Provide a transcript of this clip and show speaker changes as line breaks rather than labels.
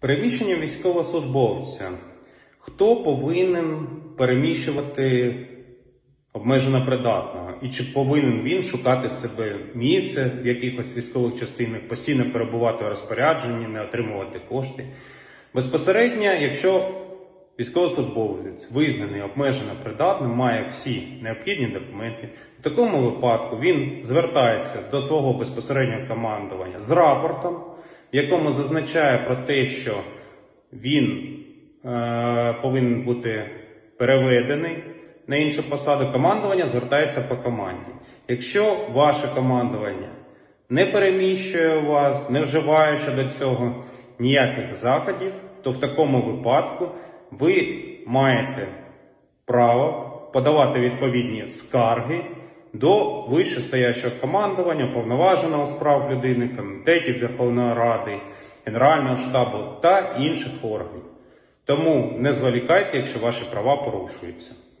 Переміщення військовослужбовця. Хто повинен переміщувати обмежено придатного? І чи повинен він шукати себе місце в якихось військових частинах, постійно перебувати в розпорядженні, не отримувати кошти? Безпосередньо, якщо військовослужбовець визнаний обмежено придатним, має всі необхідні документи, в такому випадку він звертається до свого безпосереднього командування з рапортом, в якому зазначає про те, що він е, повинен бути переведений на іншу посаду. Командування звертається по команді. Якщо ваше командування не переміщує вас, не вживає щодо цього ніяких заходів, то в такому випадку ви маєте право подавати відповідні скарги до вищестоящого командування, повноваженого справ людини, комітетів Верховної Ради, Генерального штабу та інших органів. Тому не зволікайте, якщо ваші права порушуються.